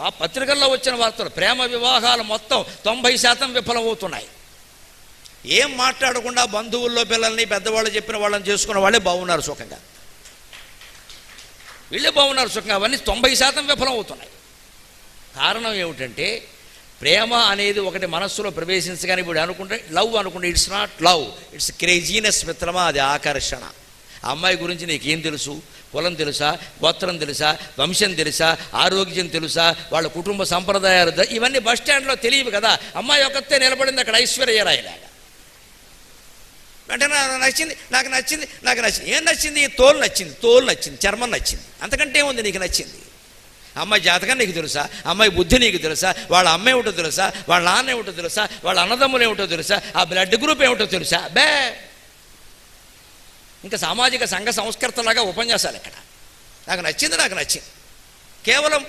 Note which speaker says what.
Speaker 1: ఆ పత్రికల్లో వచ్చిన వార్తలు ప్రేమ వివాహాలు మొత్తం తొంభై శాతం విఫలమవుతున్నాయి. ఏం మాట్లాడకుండా బంధువుల్లో పిల్లల్ని పెద్దవాళ్ళు చెప్పిన వాళ్ళని చేసుకున్న వాళ్ళే బాగున్నారు సుఖంగా. వీళ్ళే బాగున్నారు సుఖంగా అవన్నీ తొంభై శాతం విఫలం అవుతున్నాయి కారణం ఏమిటంటే ప్రేమ అనేది ఒకటి మనస్సులో ప్రవేశించగానే ఇప్పుడు అనుకుంటే లవ్ అనుకుంటే it's not love it's craziness మిత్రమా అది ఆకర్షణ. అమ్మాయి గురించి నీకేం తెలుసు? కులం తెలుసా? గోత్రం తెలుసా? వంశం తెలుసా? ఆరోగ్యం తెలుసా? వాళ్ళ కుటుంబ సంప్రదాయాలు ఇవన్నీ బస్ స్టాండ్లో తెలియవు కదా. అమ్మాయి ఒక్కతే నిలబడింది అక్కడ ఐశ్వర్యరాయలాగా వెంటనే నచ్చింది నాకు నచ్చింది నాకు నచ్చింది. ఏం నచ్చింది? తోలు నచ్చింది తోలు నచ్చింది చర్మం నచ్చింది. అంతకంటే ఏముంది నీకు నచ్చింది? అమ్మాయి జాతకం నీకు తెలుసా? అమ్మాయి బుద్ధి నీకు తెలుసా? వాళ్ళ అమ్మ ఏమిటో తెలుసా? వాళ్ళ నాన్న ఏమిటో తెలుసా? వాళ్ళ అన్నదమ్ములు ఏమిటో తెలుసా? ఆ బ్లడ్ గ్రూప్ ఏమిటో తెలుసా? బే! ఇంకా సామాజిక సంఘ సంస్కర్తలాగా ఉపన్యాసాలు ఇక్కడ నాకు నచ్చింది నాకు నచ్చింది. కేవలం